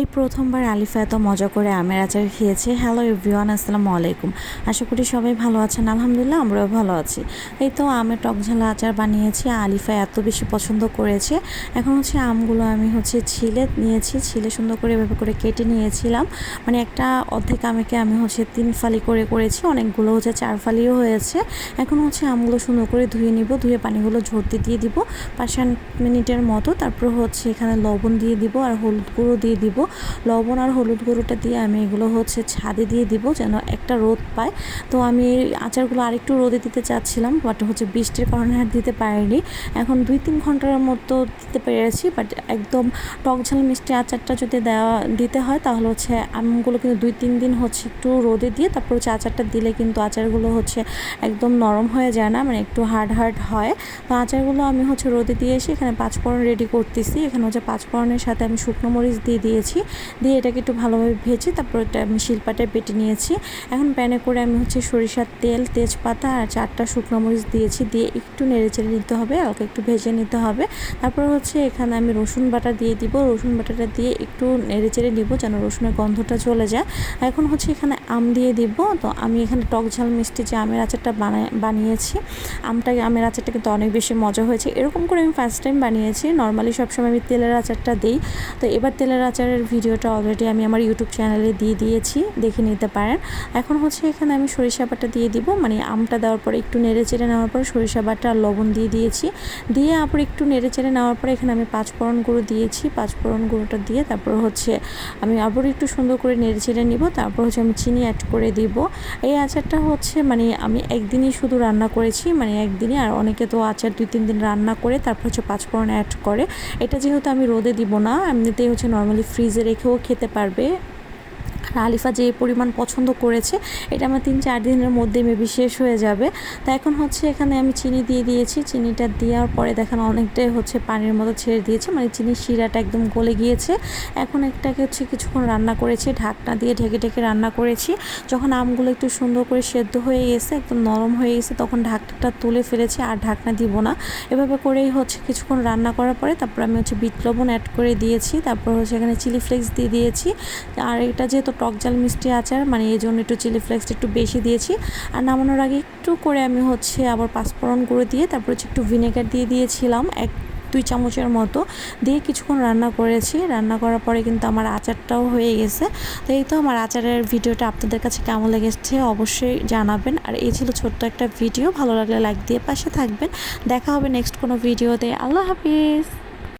এই প্রথমবার আলিফা এত মজা করে আমের আচার খেয়েছে। হ্যালো এভরিওয়ান আসসালামু আলাইকুম। আশা করি সবাই ভালো আছেন। আলহামদুলিল্লাহ, আমরাও ভালো আছি। এই তো আমের টক ঝালা আচার বানিয়েছি, আলিফা এত বেশি পছন্দ করেছে। এখন হচ্ছে আমগুলো আমি হচ্ছে ছিলে নিয়েছি, ছিলে সুন্দর করে এভাবে করে কেটে নিয়েছিলাম। মানে একটা অর্ধেক আমেকে আমি হচ্ছে তিন ফালি করে করেছি, অনেকগুলো হচ্ছে চার ফালিও হয়েছে। এখন হচ্ছে আমগুলো সুন্দর করে ধুয়ে নিব, ধুয়ে পানিগুলো ঝরতে দিয়ে দিব। পাঁচ মিনিটের মতো। তারপর হচ্ছে এখানে লবণ দিয়ে দিব আর হলুদ গুঁড়ো দিয়ে দিব। লবণ আর হলুদ গুঁড়োটা দিয়ে আমি এগুলো হচ্ছে ছাদে দিয়ে দিব যেন একটা রোদ পায়। তো আমি আচারগুলো আরেকটু রোদে দিতে চাচ্ছিলাম বাট হচ্ছে বৃষ্টির কারণে আর দিতে পারিনি। এখন দুই তিন ঘণ্টার মতো দিতে পেরেছি বাট একদম টক ঝাল মিষ্টি আচারটা যদি দেওয়া, দিতে হয় তাহলে হচ্ছে আমগুলো কিন্তু দুই তিন দিন হচ্ছে একটু রোদে দিয়ে তারপর হচ্ছে আচারটা দিলে কিন্তু আচারগুলো হচ্ছে একদম নরম হয়ে যায় না মানে একটু হার্ড হার্ড হয়। তো আচারগুলো আমি হচ্ছে রোদে দিয়ে এসে এখানে পাঁচফোড়ন রেডি করতেছি। এখানে হচ্ছে পাঁচফোড়নের সাথে আমি শুকনো মরিচ দিয়ে দিয়েছি। দিয়ে এটাকে একটু ভালোভাবে ভেজে তারপর এটা আমি শিলপাটায় বেটে নিয়েছি। এখন প্যানে করে আমি হচ্ছে সরিষার তেল, তেজপাতা আর চারটা শুকনো মরিচ দিয়েছি। দিয়ে একটু নেড়ে চেড়ে নিতে হবে, হালকা একটু ভেজে নিতে হবে। তারপর হচ্ছে এখানে আমি রসুন বাটা দিয়ে দিব। রসুন বাটাটা দিয়ে একটু নেড়ে চেড়ে নিব যেন রসুনের গন্ধটা চলে যায়। এখন হচ্ছে এখানে আম দিয়ে দিব। তো আমি এখানে টক ঝাল মিষ্টি যে আমের আচারটা বানায়, বানিয়েছি আমটা আমের আচারটা কিন্তু অনেক বেশি মজা হয়েছে। এরকম করে আমি ফার্স্ট টাইম বানিয়েছি। নর্মালি সবসময় আমি তেলের আচারটা দিই। তো এবার তেলের আচারের ভিডিওটা অলরেডি আমি আমার ইউটিউব চ্যানেলে দিয়ে দিয়েছি, দেখে নিতে পারেন। এখন হচ্ছে এখানে আমি সরিষা বাটা দিয়ে দিব মানে আমটা দেওয়ার পরে একটু নেড়ে চেড়ে নেওয়ার পরে সরিষা বাটা আর লবণ দিয়ে দিয়েছি। দিয়ে আবার একটু নেড়ে চেড়ে নেওয়ার পরে এখানে আমি পাঁচফোড়ন গুঁড়ো দিয়েছি, পাঁচফোড়ন গুঁড়োটা দিয়ে তারপর হচ্ছে আমি আবার একটু সুন্দর করে নেড়ে চেড়ে নিব, তারপর হচ্ছে আমি চিনি অ্যাড করে দিব। এই আচারটা হচ্ছে মানে আমি একদিনই শুধু রান্না করেছি মানে একদিনই, আর অনেকে তো আচার দুই তিন দিন রান্না করে তারপর হচ্ছে পাঁচফোড়ন অ্যাড করে। এটা যেহেতু আমি রোদে দিব না, এমনিতেই হচ্ছে নর্মালি ফ্রিজে রেখেও খেতে পারবে। আর আলিফা যে পরিমাণ পছন্দ করেছে, এটা আমার তিন চার দিনের মধ্যে মেবি শেষ হয়ে যাবে। তা এখন হচ্ছে এখানে আমি চিনি দিয়ে দিয়েছি। চিনিটা দেওয়ার পরে দেখেন অনেকটাই হচ্ছে পানির মতো ছেড়ে দিয়েছে। মানে চিনির শিরাটা একদম গলে গিয়েছে। এখন একটাকে হচ্ছে কিছুক্ষণ রান্না করেছি, ঢাকনা দিয়ে ঢেকে ঢেকে রান্না করেছি। যখন আমগুলো একটু সুন্দর করে সেদ্ধ হয়ে গেছে, একদম নরম হয়ে গেছে, তখন ঢাকনাটা তুলে ফেলেছি আর ঢাকনা দিব না। এভাবে করেই হচ্ছে কিছুক্ষণ রান্না করার পরে তারপর আমি হচ্ছে বিট লবণ অ্যাড করে দিয়েছি। তারপর হচ্ছে এখানে চিলি ফ্লেক্স দিয়ে দিয়েছি। আর এটা যেহেতু টক জাল মিষ্টি আচার মানে এই জন্য একটু চিলি ফ্লেক্স একটু বেশি দিয়েছি। আর নামানোর আগে একটু করে আমি হচ্ছে আবার পাঁচফোড়ন করে দিয়ে তারপর হচ্ছে একটু ভিনেগার দিয়ে দিয়েছিলাম, এক, দুই চামচের মতো। দিয়ে কিছুক্ষণ রান্না করেছি। রান্না করার পরে কিন্তু আমার আচারটাও হয়ে গেছে। তো এই তো আমার আচারের ভিডিওটা আপনাদের কাছে কেমন লেগেছে অবশ্যই জানাবেন। আর এই ছিল ছোট্ট একটা ভিডিও। ভালো লাগলে লাইক দিয়ে পাশে থাকবেন। দেখা হবে নেক্সট কোনো ভিডিওতে। আল্লাহ হাফিজ!